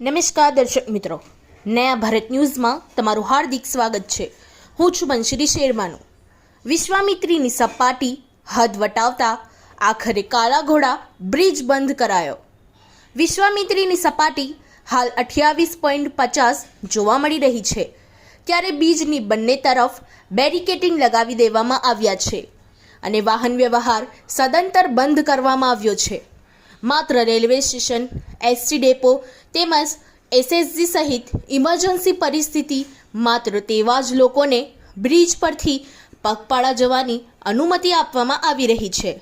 નમસ્કાર દર્શક મિત્રો. નયા ભારત ન્યૂઝમાં તમારું હાર્દિક સ્વાગત છે. હું છું બંશ્રી શેરમાનું. વિશ્વામિત્રીની સપાટી હદ વટાવતા આખરે કાળા ઘોડા બ્રિજ બંધ કરાયો. વિશ્વામિત્રીની સપાટી હાલ અઠ્યાવીસ પોઈન્ટ પચાસ જોવા મળી રહી છે. ત્યારે બીજની બંને તરફ બેરિકેટિંગ લગાવી દેવામાં આવ્યા છે અને વાહન વ્યવહાર સદંતર બંધ કરવામાં આવ્યો છે. માત્ર રેલવે સ્ટેશન એસટી ડેપો તેમજ એસએસજી સહિત ઇમરજન્સી પરિસ્થિતિ માત્ર તેવા જ લોકોને બ્રિજ પરથી પગપાળા જવાની અનુમતિ આપવામાં આવી રહી છે.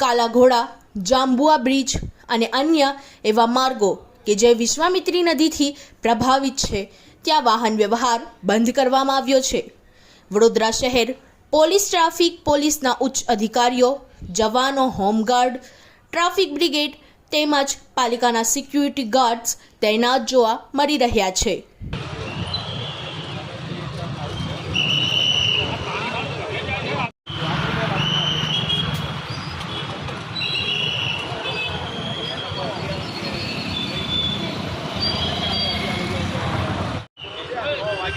કાલા ઘોડા જાંબુઆ બ્રિજ અને અન્ય એવા માર્ગો કે જે વિશ્વામિત્રી નદીથી પ્રભાવિત છે, ત્યાં વાહન વ્યવહાર બંધ કરવામાં આવ્યો છે. વડોદરા શહેર પોલીસ ટ્રાફિક પોલીસના ઉચ્ચ અધિકારીઓ, જવાનો હોમગાર્ડ ટ્રાફિક બ્રિગેડ તેમજ પાલિકાના સિક્યુરિટી ગાર્ડ્સ તૈનાત જોવા મળી રહ્યા છે. જે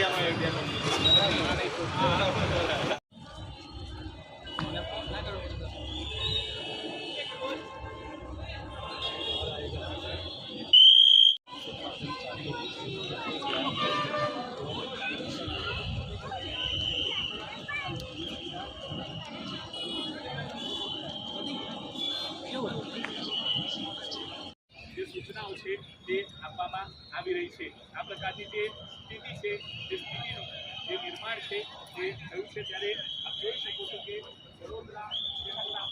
તે આપવામાં આવી રહી છે. આ પ્રકારની જે સ્થિતિ છે, જે સ્થિતિનું જે નિર્માણ છે તે થયું છે ત્યારે આપ જોઈ શકો છો કે વડોદરા, શહેરના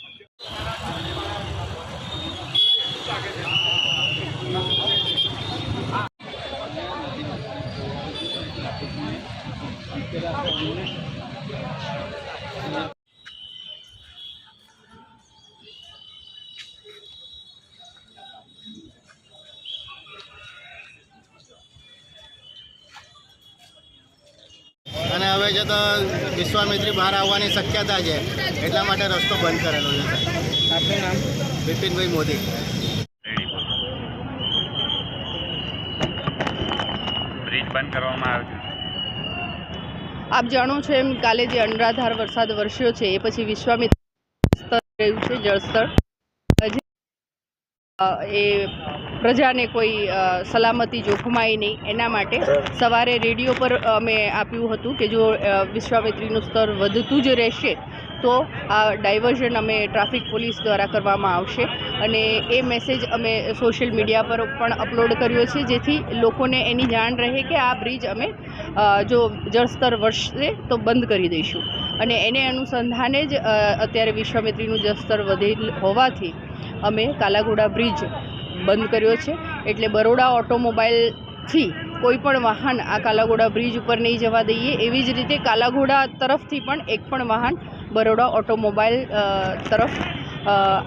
હવે છે તો વિશ્વામિત્રી બહાર આવવાની શક્યતા છે. એટલા માટે રસ્તો બંધ કરેલો છે. આપનું નામ? બિપિનભાઈ મોદી. બ્રિજ બંધ કરવામાં આવ્યો છે. આપ જાણો છો એમ કાલે જે અનરાધાર વરસાદ વરસ્યો છે એ પછી વિશ્વામિત્ર સ્તર રહ્યું છે જળસ્તર. એ પ્રજાને કોઈ સલામતી જોખમાય નહીં. એના માટે સવારે રેડિયો પર અમે આપ્યું હતું કે જો વિશ્વામિત્રીનું સ્તર વધતું જ રહેશે, તો આ ડાયવર્ઝન અમે ટ્રાફિક પોલીસ દ્વારા કરવામાં આવશે. અને એ મેસેજ અમે સોશિયલ મીડિયા પર પણ અપલોડ કર્યો છે, જેથી લોકોને એની જાણ રહે કે આ બ્રિજ અમે જો જળસ્તર વધશે તો બંધ કરી દઈશું. અને એને અનુસંધાને જ અત્યારે વિશ્વામિત્રીનું જળસ્તર વધેલ હોવાથી અમે કાલાઘોડા બ્રિજ બંધ કર્યો છે. એટલે બરોડા ઓટોમોબાઈલથી કોઈ પણ વાહન આ કાલાઘોડા બ્રિજ ઉપર નહીં જવા દઈએ. એવી જ રીતે કાલાઘોડા તરફથી પણ એક પણ વાહન બરોડા ઓટોમોબાઈલ તરફ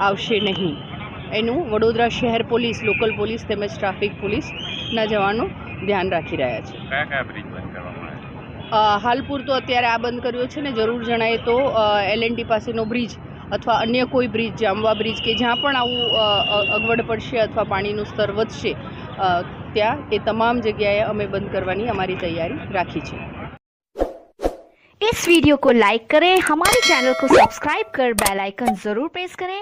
આવશે નહીં. એનું વડોદરા શહેર પોલીસ લોકલ પોલીસ તેમજ ટ્રાફિક પોલીસના જવાનો ધ્યાન રાખી રહ્યા છે. કયા કયા બ્રિજ બંધ કરવામાં આવ્યા? હાલ પૂરતો અત્યારે આ બંધ કર્યો છે ને જરૂર જણાય તો એલ પાસેનો બ્રિજ અથવા અન્ય કોઈ બ્રિજ જામવા બ્રિજ કે જ્યાં પણ આવું અ, અ, અગવડ પડશે અથવા પાણીનું સ્તર વધશે અ, ત્યાં એ તમામ જગ્યાએ અમે બંધ કરવાની અમારી તૈયારી રાખી છે इस वीडियो को लाइक करें हमारे चैनल को सब्सक्राइब कर बेल आइकन जरूर प्रेस करें